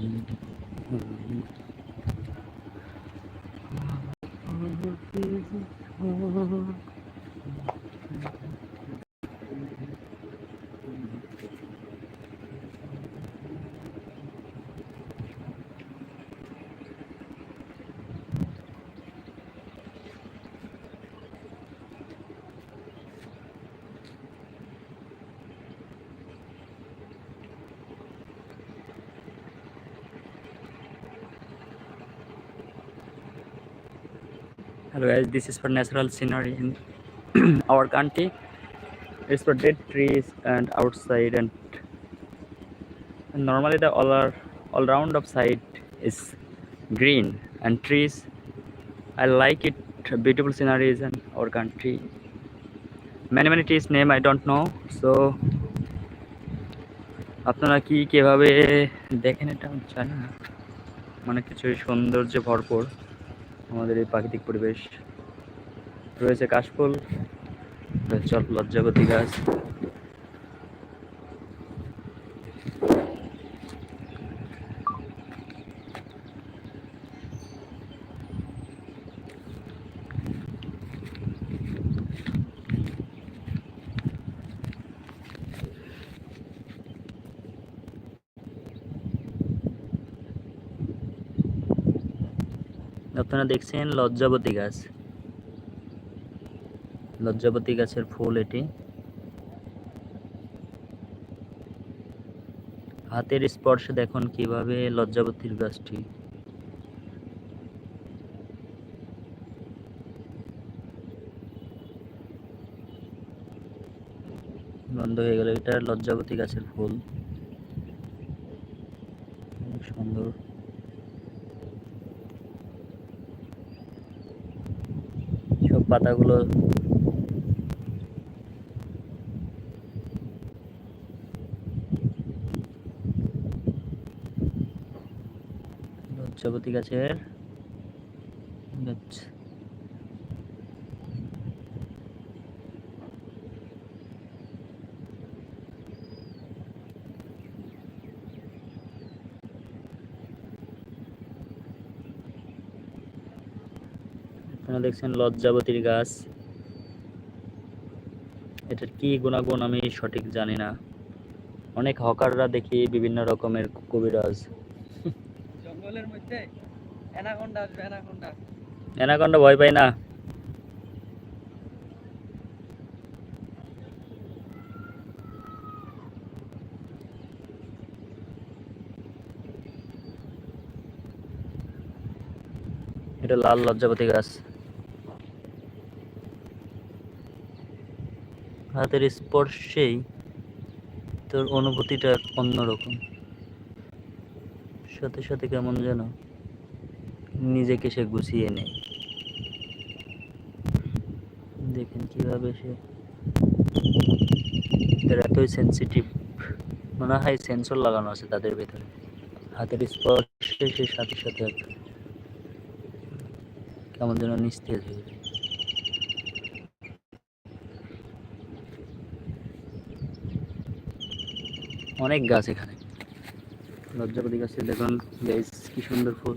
Oh, Hello guys, this is for natural scenery in our country. It's for dead trees and outside and, and normally the all are all round of side is green and trees. I like it beautiful sceneries in our country. Many many trees name I don't know. So আপনারা কি কীভাবে দেখেন এটা জানি না অনেক কিছু সৌন্দর্যে ভরপুর আমাদের এই প্রাকৃতিক পরিবেশ। রয়েছে কাশফুল। রয়েছে লজ্জাবতী গাছ আপনারা দেখছেন লজ্জাবতী গাছ। লজ্জাবতী গাছের ফুল এটি। হাতের স্পর্শে দেখুন কীভাবে লজ্জাবতীর গাছটি। বন্ধ হয়ে গেল এটা লজ্জাবতী গাছের ফুল। সুন্দর। পাতাগুলো লজ্জাবতী গাছের গাছ। আপনারা দেখছেন লজ্জাবতীর গাছ। এটার কি গুণাগুণ আমি সঠিক জানি না। অনেক হকাররা দেখি বিভিন্ন রকমের কবিরাজ জঙ্গলের মধ্যে অ্যানাকোন্ডা আসবে অ্যানাকোন্ডা। ভয় পাই না। এটা লাল লজ্জাপতি গাছ। হাতের স্পর্শেই তোর অনুভূতিটা অন্যরকম। সাথে সাথে কেমন যেন নিজেকে সে গুছিয়ে নেয়। দেখেন কীভাবে সে এদের এতই সেন্সিটিভ মনে হয় সেন্সর লাগানো আছে তাদের ভেতরে। হাতের স্পর্শে সে সাথে সাথে কেমন যেন নিস্তেজ হয়ে যায়। অনেক গাছ এখানে। লজ্জাপতি গাছে দেখুন গাছ কি সুন্দর ফুল।